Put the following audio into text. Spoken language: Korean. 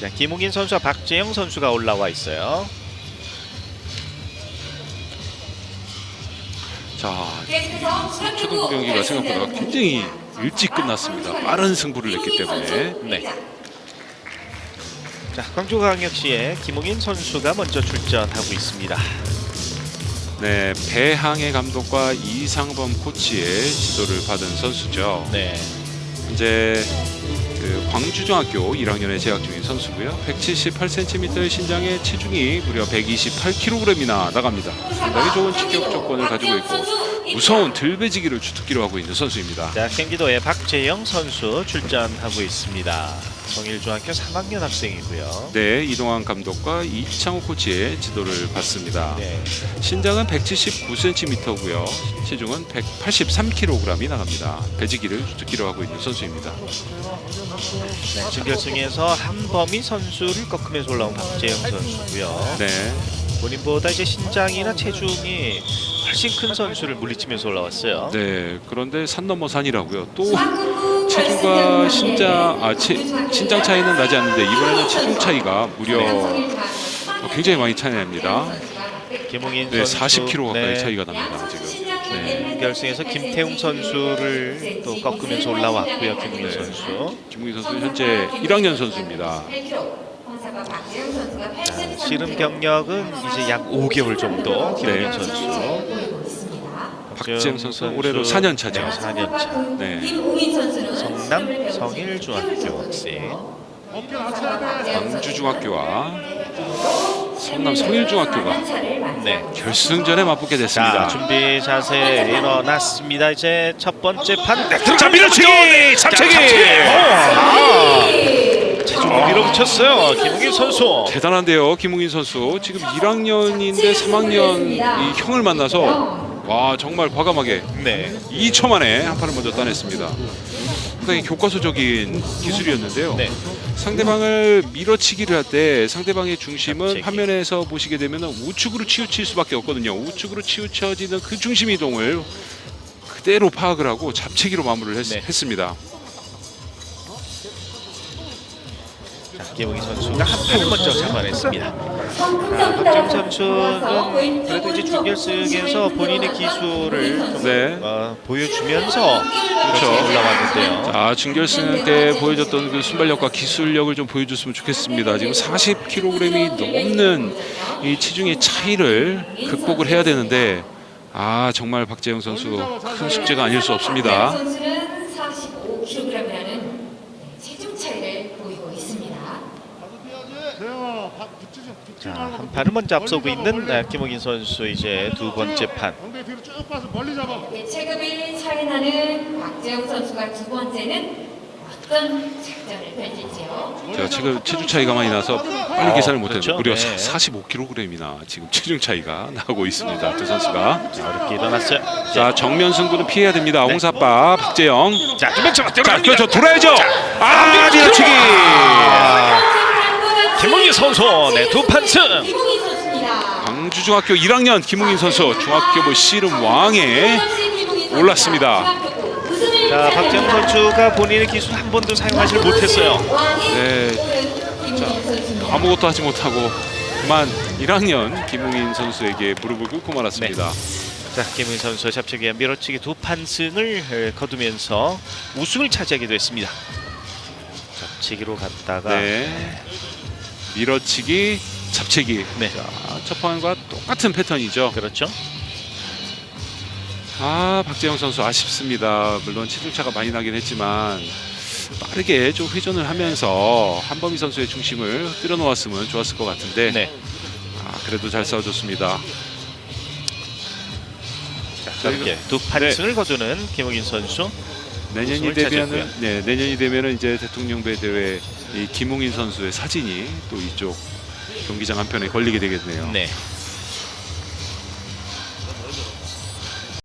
자, 김웅인 선수와 박재영 선수가 올라와 있어요. 자, 초등부 경기가 생각보다 굉장히 일찍 끝났습니다. 빠른 승부를 냈기 때문에 네. 자, 광주광역시의 김웅인 선수가 먼저 출전하고 있습니다. 네, 배항의 감독과 이상범 코치의 지도를 받은 선수죠. 네. 이제 그 광주중학교 1학년에 재학 중인 선수고요. 178cm의 신장에 체중이 무려 128kg이나 나갑니다. 상당히 좋은 직격 조건을 가지고 있고 무서운 들배지기를 주특기로 하고 있는 선수입니다. 자, 경기도의 박재영 선수 출전하고 있습니다. 성일중학교 3학년 학생이고요. 네, 이동환 감독과 이창호 코치의 지도를 받습니다. 네. 신장은 179cm고요. 체중은 183kg이 나갑니다. 배지기를 주특기로 하고 있는 선수입니다. 네, 준결승에서 한범희 선수를 꺾으면서 올라온 박재영 선수고요. 네, 본인보다 이제 신장이나 체중이 훨씬 큰 선수를 물리치면서 올라왔어요. 네. 그런데 산 넘어 산이라고요. 또 체중과 신장 아 체, 신장 차이는 나지 않는데 이번에는 체중 차이가 무려 굉장히 많이 차이 납니다. 김웅인 네, 선수 40kg 가까이 네, 차이가 납니다. 지금. 네. 결승에서 김태웅 선수를 또 꺾으면서 올라왔고요. 김웅인 네. 선수. 김웅희 선수 현재 1학년 선수입니다. 자, 씨름 경력은 이제 약 5개월 정도 김웅인 네. 선수. 박지영 선수 올해로 4년 차죠. 4년 차. 네. 성남 성일중학교 학생. 광주중학교와 성남 성일중학교가 네. 결승전에 맞붙게 자, 됐습니다. 준비 자세 일어났습니다. 이제 첫 번째 판. 네, 자 밀어치기 잡채기 체중을 밀어붙였어요. 김웅인 선수. 대단한데요 김웅인 선수 지금 1학년인데 3학년 이 형을 만나서 와 정말 과감하게 네. 2초 만에 한 판을 먼저 따냈습니다. 상당히 교과서적인 기술이었는데요. 네. 상대방을 밀어치기를 할 때 상대방의 중심은. 화면에서 보시게 되면 우측으로 치우칠 수밖에 없거든요. 우측으로 치우쳐지는 그 중심 이동을 그대로 파악을 하고 잡채기로 마무리를 했, 네. 했습니다. 자, 김웅희 선수가 한 판을 먼저 잡아냈습니다. 자, 박정 선수는 그래도 이제 준결승에서 본인의 기술을 좀, 네. 어, 보여주면서 그렇죠. 올라왔는데요. 자 준결승 때 보여줬던 그 순발력과 기술력을 좀 보여줬으면 좋겠습니다. 지금 40kg이 넘는 이 체중의 차이를 극복을 해야 되는데 아 정말 박재영 선수 큰 숙제가 아닐 수 없습니다. 선수는 45kg이라는 체중 차이를 보이고 있습니다. 자, 한 판을 먼저 앞서고 있는 아, 김웅인 선수 이제 두 번째 판. 엉덩이 뒤로 쭉 빠서 멀리 잡아. 예, 체급이 차이 나는 박재영 선수가 두 번째는 어떤 작전을 펼칠지요? 제가 지금 체중 차이가 많이 나서 빨리 계산을 못했는데 그렇죠. 무려 네. 45kg이나 지금 체중 차이가 나고 있습니다. 두 선수가 자, 어렵게 일어났어요. 자 정면 승부는 피해야 됩니다. 홍사빠 박재영 자, 잡아 자 들어갑니다. 그렇죠 돌아야죠. 아 밀어치기. 선수 네, 두 판승. 광주중학교 1학년 김웅인 선수 중학교부 씨름 왕에 올랐습니다. 자, 박재영 선수가 본인의 기술 한 번도 사용하지 못했어요. 네. 자, 아무것도 하지 못하고 그만 1학년 김웅인 선수에게 무릎을 꿇고 말았습니다. 자, 김웅희 선수 잡채기와 밀어치기 두 판승을 에, 거두면서 우승을 차지하게 됐습니다. 잡채기로 갔다가 네. 밀어치기, 잡채기. 네. 자, 첫 판과 똑같은 패턴이죠. 그렇죠. 아, 박재영 선수 아쉽습니다. 물론 체중차가 많이 나긴 했지만 빠르게 좀 회전을 하면서 한범희 선수의 중심을 끌어놓았으면 좋았을 것 같은데 네. 아, 그래도 잘 싸워줬습니다. 자, 저희가- 이렇게 두 판승을 거두는 김웅인 선수. 내년이 되면은. 네 내년이 되면은 이제 대통령배 대회 이 김웅인 선수의 사진이 또 이쪽 경기장 한편에 걸리게 되겠네요. 네.